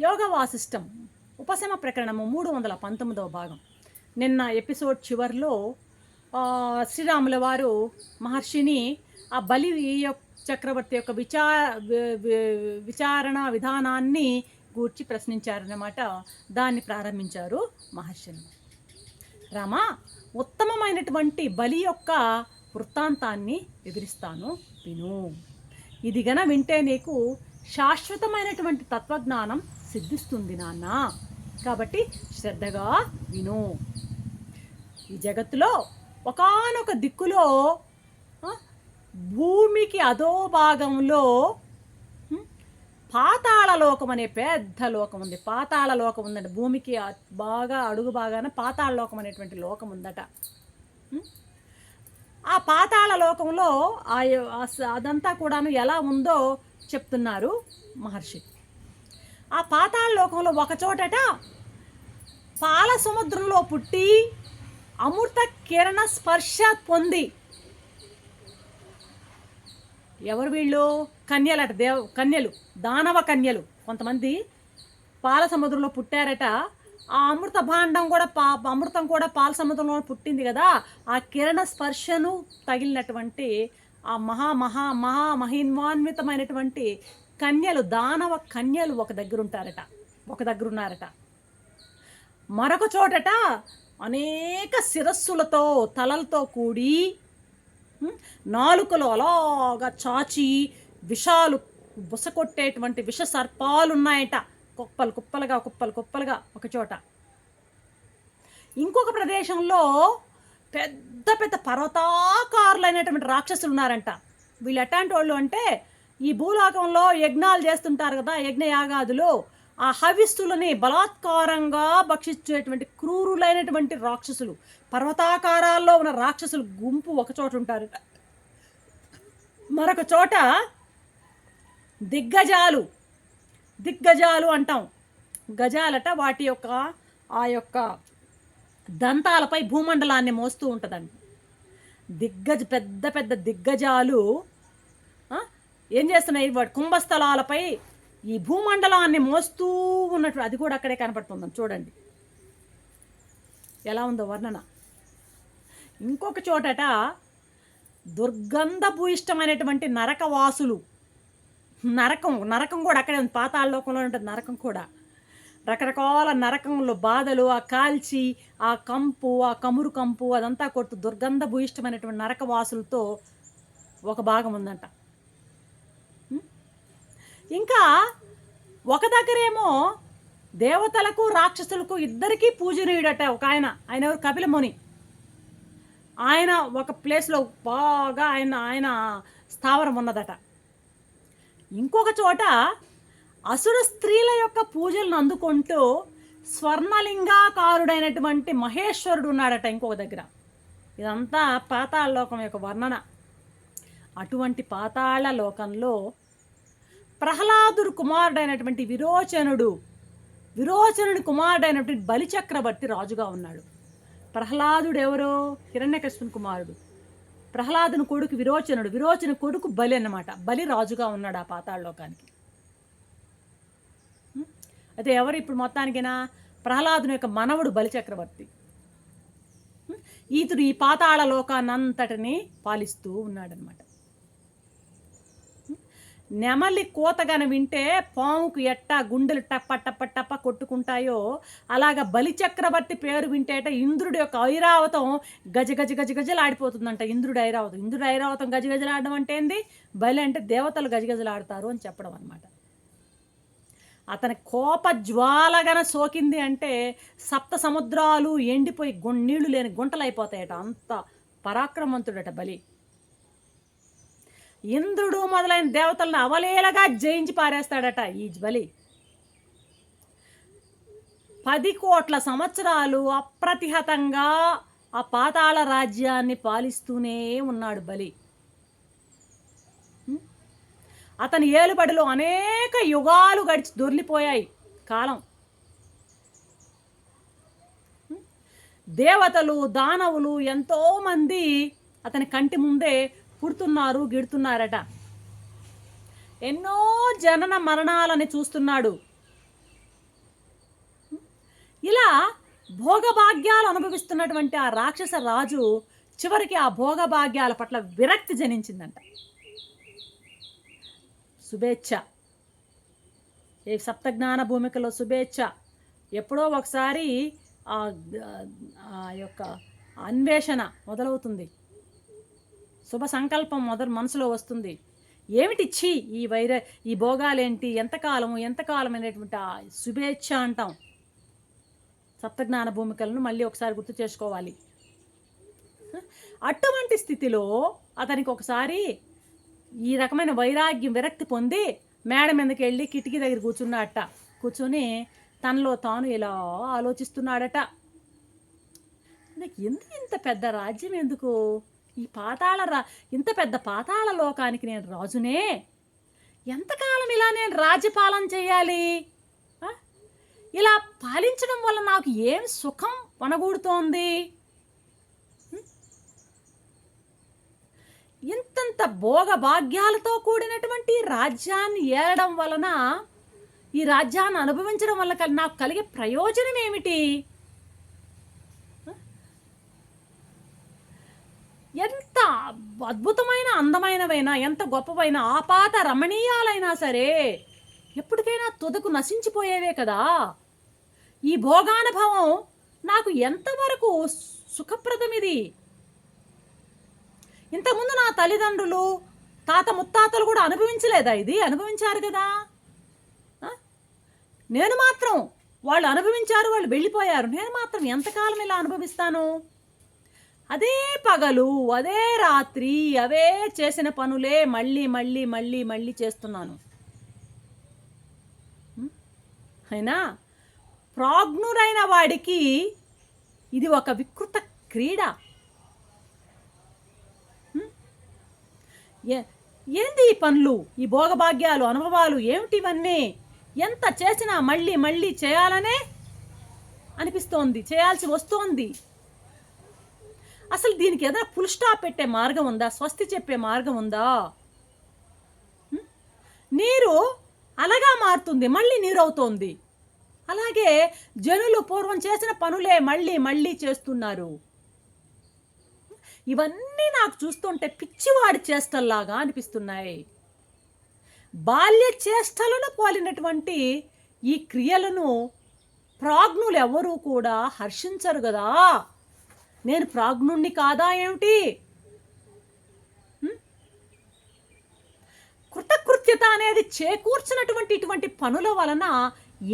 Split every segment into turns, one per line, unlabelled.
యోగ వాసిష్టం ఉపశమ ప్రకరణము మూడు వందల పంతొమ్మిదవ భాగం. నిన్న ఎపిసోడ్ చివరిలో శ్రీరాముల వారు మహర్షిని ఆ బలి యొక్క చక్రవర్తి యొక్క విచా వి- విచారణ విధానాన్ని గూర్చి ప్రశ్నించారన్నమాట. దాన్ని ప్రారంభించారు మహర్షిని. రామా ఉత్తమమైనటువంటి బలి యొక్క వృత్తాంతాన్ని వివరిస్తాను. విను. ఇది గన వింటే నీకు శాశ్వతమైనటువంటి తత్వజ్ఞానం సిద్ధిస్తుంది నాన్న. కాబట్టి శ్రద్ధగా విను. ఈ జగత్తులో ఒకానొక దిక్కులో భూమికి అదో భాగంలో పాతాళ లోకం అనే పెద్ద లోకం ఉంది. పాతాళ లోకం ఉందంట. భూమికి బాగా అడుగు బాగానే పాతాళ లోకం అనేటువంటి లోకం ఉందట. ఆ పాతాళ లోకంలో ఆ అదంతా కూడాను ఎలా ఉందో చెప్తున్నారు మహర్షి. ఆ పాతాళ లోకంలో ఒక చోటట పాల సముద్రంలో పుట్టి అమృత కిరణ స్పర్శ పొంది. ఎవరు వీళ్ళు? కన్యలట దేవ కన్యలు దానవ కన్యలు. కొంతమంది పాల సముద్రంలో పుట్టారట. ఆ అమృత భాండం కూడా పా అమృతం కూడా పాల సముద్రంలో పుట్టింది కదా. ఆ కిరణ స్పర్శను తగిలినటువంటి ఆ మహా మహా మహా మహిన్వాన్వితమైనటువంటి కన్యలు దానవ కన్యలు ఒక దగ్గర ఉంటారట ఒక దగ్గర ఉన్నారట మరొక చోటట అనేక శిరస్సులతో తలలతో కూడి నాలుకలు అలాగా చాచి విషాలు బుసకొట్టేటువంటి విష సర్పాలు ఉన్నాయట కుప్పలు కుప్పలుగా కుప్పలు కుప్పలుగా ఒక చోట. ఇంకొక ప్రదేశంలో పెద్ద పెద్ద పర్వతాకారులైనటువంటి రాక్షసులు ఉన్నారంట వీళ్ళు ఎట్లాంటి వాళ్ళు అంటే ఈ భూలోకంలో యజ్ఞాలు చేస్తుంటారు కదా యజ్ఞయాగాదులు. ఆ హవిస్తులని బలాత్కారంగా భక్షించేటువంటి క్రూరులైనటువంటి రాక్షసులు పర్వతాకారాల్లో ఉన్న రాక్షసులు గుంపు ఒక చోట ఉంటారట మరొక చోట దిగ్గజాలు దిగ్గజాలు అంటాం. గజాలట వాటి యొక్క ఆ యొక్క దంతాలపై భూమండలాన్ని మోస్తూ ఉంటుందండి. దిగ్గజ పెద్ద పెద్ద దిగ్గజాలు ఏం చేస్తున్నాయి? వాటి కుంభస్థలాలపై ఈ భూమండలాన్ని మోస్తూ ఉన్నట్టు అది కూడా అక్కడే కనపడుతుంది. చూడండి. ఎలా ఉందో వర్ణన. ఇంకొక చోటట దుర్గంధ భూయిష్టమైనటువంటి నరకవాసులు. నరకం నరకం కూడా అక్కడే ఉంది. పాతాళలోకంలో ఉంటుంది నరకం కూడా. రకరకాల నరకంలో బాధలు ఆ కాల్చి ఆ కంపు ఆ కమురు కంపు అదంతా కొట్టు దుర్గంధ భూయిష్టమైనటువంటి నరకవాసులతో ఒక భాగం ఉందంట. ఇంకా ఒక దగ్గరేమో దేవతలకు రాక్షసులకు ఇద్దరికీ పూజనీయుడట ఒక ఆయన. ఆయన ఎవరు? కపిలముని. ఆయన ఒక ప్లేస్లో బాగా ఆయన ఆయన స్థావరం ఉన్నదట. ఇంకొక చోట అసుర స్త్రీల యొక్క పూజలను అందుకుంటూ స్వర్ణలింగాకారుడైనటువంటి మహేశ్వరుడు ఉన్నాడట ఇంకొక దగ్గర. ఇదంతా పాతాళ లోకం యొక్క వర్ణన. అటువంటి పాతాళ లోకంలో ప్రహ్లాదుడు కుమారుడైనటువంటి విరోచనుడు. విరోచనుడి కుమారుడైనటువంటి బలిచక్రవర్తి రాజుగా ఉన్నాడు. ప్రహ్లాదుడు ఎవరో హిరణ్యకృష్ణుని కుమారుడు. ప్రహ్లాదుని కొడుకు విరోచనుడు. విరోచన కొడుకు బలి అన్నమాట. బలి రాజుగా ఉన్నాడు ఆ పాతాళలోకానికి. అయితే ఎవరు ఇప్పుడు మొత్తానికైనా? ప్రహ్లాదుని యొక్క మనవడు బలిచక్రవర్తి. ఈతుడు ఈ పాతాళ లోకాన్నంతటిని పాలిస్తూ ఉన్నాడనమాట నెమలి కోతగన వింటే పాముకు ఎట్టా గుండెలు టప్ప టప్ప టప్ప కొట్టుకుంటాయో అలాగా బలిచక్రవర్తి పేరు వింటేట ఇంద్రుడి యొక్క ఐరావతం గజ గజ గజ గజలాడిపోతుందంట ఇంద్రుడి ఐరావతం. ఇంద్రుడి ఐరావతం గజ గజలాడడం అంటే ఏంది? బలి అంటే దేవతలు గజగజలాడతారు అని చెప్పడం అనమాట అతని కోప జ్వాలగన సోకింది అంటే సప్త సముద్రాలు ఎండిపోయి గుం నీళ్ళు లేని గుంటలు అయిపోతాయట అంత పరాక్రమవంతుడట బలి. ఇంద్రుడు మొదలైన దేవతలను అవలేలగా జయించి పారేస్తాడట ఈ బలి. పది కోట్ల సంవత్సరాలు అప్రతిహతంగా ఆ పాతాళ రాజ్యాన్ని పాలిస్తూనే ఉన్నాడు బలి. అతని ఏలుబడిలో అనేక యుగాలు గడిచి దొర్లిపోయాయి కాలం. దేవతలు దానవులు ఎంతోమంది అతని కంటి ముందే పుడుతున్నారు గిడుతున్నారట. ఎన్నో జనన మరణాలని చూస్తున్నాడు. ఇలా భోగభాగ్యాలు అనుభవిస్తున్నటువంటి ఆ రాక్షస రాజు చివరికి ఆ భోగభాగ్యాల పట్ల విరక్తి జనించిందంట. శుభేచ్ఛ. ఏ సప్తజ్ఞాన భూమికలో శుభేచ్ఛ. ఎప్పుడో ఒకసారి ఆ ఆ యొక్క అన్వేషణ మొదలవుతుంది. శుభ సంకల్పం మొదలు మనసులో వస్తుంది. ఏమిటిచ్చి ఈ వైర ఈ భోగాలేంటి? ఎంతకాలం ఎంతకాలం అనేటువంటి ఆ శుభేచ్ఛ అంటాం. సప్తజ్ఞాన భూమికలను మళ్ళీ ఒకసారి గుర్తు చేసుకోవాలి. అటువంటి స్థితిలో అతనికి ఒకసారి ఈ రకమైన వైరాగ్యం విరక్తి పొంది మేడ మీదకి వెళ్ళి కిటికీ దగ్గర కూర్చున్నట్ట కూర్చొని తనలో తాను ఇలా ఆలోచిస్తున్నాడట. నాకు ఎందుకు ఇంత పెద్ద రాజ్యం ఎందుకు? ఈ పాతాళ రా ఇంత పెద్ద పాతాళ లోకానికి నేను రాజునే. ఎంతకాలం ఇలా నేను రాజ్యపాలన చేయాలి? ఇలా పాలించడం వల్ల నాకు ఏం సుఖం వనగూడుతోంది? ఇంతంత భోగ భాగ్యాలతో కూడినటువంటి రాజ్యాన్ని ఏలడం వలన ఈ రాజ్యాన్ని అనుభవించడం వల్ల నాకు కలిగే ప్రయోజనం ఏమిటి? ఎంత అద్భుతమైన అందమైనవైనా ఎంత గొప్పవైన ఆపాత రమణీయాలైనా సరే ఎప్పటికైనా తుదకు నశించిపోయేవే కదా. ఈ భోగానుభవం నాకు ఎంతవరకు సుఖప్రదం ఇది ఇంతకుముందు నా తల్లిదండ్రులు తాత ముత్తాతలు కూడా అనుభవించలేదా ఇది? అనుభవించారు కదా. నేను మాత్రం వాళ్ళు అనుభవించారు వాళ్ళు వెళ్ళిపోయారు. నేను మాత్రం ఎంతకాలం ఇలా అనుభవిస్తాను? అదే పగలు అదే రాత్రి అవే చేసిన పనులే మళ్ళీ మళ్ళీ మళ్ళీ మళ్ళీ చేస్తున్నాను. అయినా ప్రాజ్ఞురైన వాడికి ఇది ఒక వికృత క్రీడ. ఏ- ఏంది ఈ పనులు ఈ భోగభాగ్యాలు అనుభవాలు ఏమిటి ఇవన్నీ? ఎంత చేసినా మళ్ళీ మళ్ళీ చేయాలనే అనిపిస్తోంది చేయాల్సి వస్తోంది. అసలు దీనికి ఏదైనా ఫుల్ స్టాప్ పెట్టే మార్గం ఉందా? స్వస్తి చెప్పే మార్గం ఉందా? నీరు అలాగా మారుతుంది మళ్ళీ నీరు అవుతోంది అలాగే జనులు పూర్వం చేసిన పనులే మళ్ళీ మళ్ళీ చేస్తున్నారు. ఇవన్నీ నాకు చూస్తుంటే పిచ్చివాడి చేష్టల్లాగా అనిపిస్తున్నాయి. బాల్య చేష్టలను పోలినటువంటి ఈ క్రియలను ప్రాజ్ఞులు ఎవరూ కూడా హర్షించరు కదా నేను ప్రాజ్ఞుణ్ణి కాదా ఏమిటి? కృతకృత్యత అనేది చేకూర్చినటువంటి ఇటువంటి పనుల వలన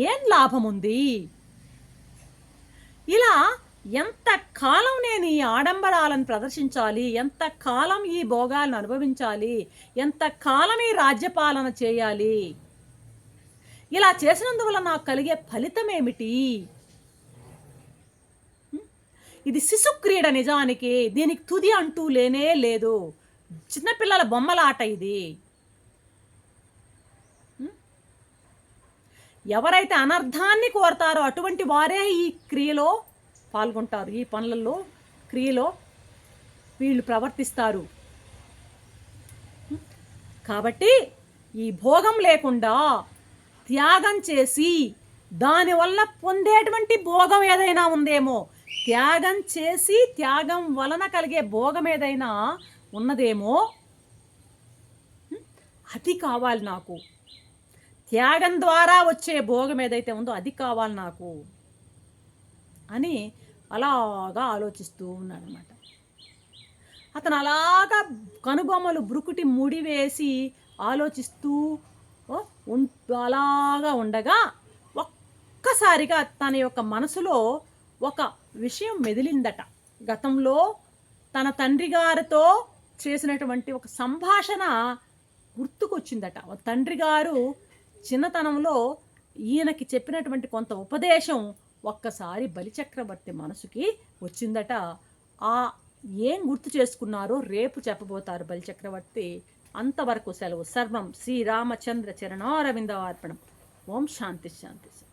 ఏం లాభం ఉంది ఇలా ఎంత కాలం నేను ఈ ఆడంబరాలను ప్రదర్శించాలి ఎంత కాలం ఈ భోగాలను అనుభవించాలి ఎంత కాలం ఈ రాజ్యపాలన చేయాలి? ఇలా చేసినందువల్ల నాకు కలిగే ఫలితం ఏమిటి ఇది శిశు క్రీడ నిజానికి దీనికి తుది అంటూ లేనే లేదు. చిన్నపిల్లల బొమ్మలాట ఇది. ఎవరైతే అనర్థాన్ని కోరతారో అటువంటి వారే ఈ క్రియలో పాల్గొంటారు. ఈ పనులలో క్రియలో వీళ్ళు ప్రవర్తిస్తారు. కాబట్టి ఈ భోగం లేకుండా త్యాగం చేసి దానివల్ల పొందేటువంటి భోగం ఏదైనా ఉందేమో. త్యాగం చేసి త్యాగం వలన కలిగే భోగం ఏదైనా ఉన్నదేమో అది కావాలి నాకు. త్యాగం ద్వారా వచ్చే భోగం ఏదైతే ఉందో అది కావాలి నాకు. అని అలాగా ఆలోచిస్తూ ఉన్నాడు అనమాట అతను అలాగా కనుబొమ్మలు బ్రుకుటి ముడివేసి ఆలోచిస్తూ అలాగా ఉండగా ఒక్కసారిగా తన యొక్క మనసులో ఒక విషయం మెదిలిందట. గతంలో తన తండ్రి గారితో చేసినటువంటి ఒక సంభాషణ గుర్తుకొచ్చిందట. తండ్రి గారు చిన్నతనంలో ఈయనకి చెప్పినటువంటి కొంత ఉపదేశం ఒక్కసారి బలిచక్రవర్తి మనసుకి వచ్చిందట. ఆ ఏం గుర్తు చేసుకున్నారో రేపు చెప్పబోతారు బలిచక్రవర్తి. అంతవరకు సెలవు. సర్వం శ్రీరామచంద్ర చరణారవింద అర్పణం. ఓం శాంతి శాంతి శాంతి.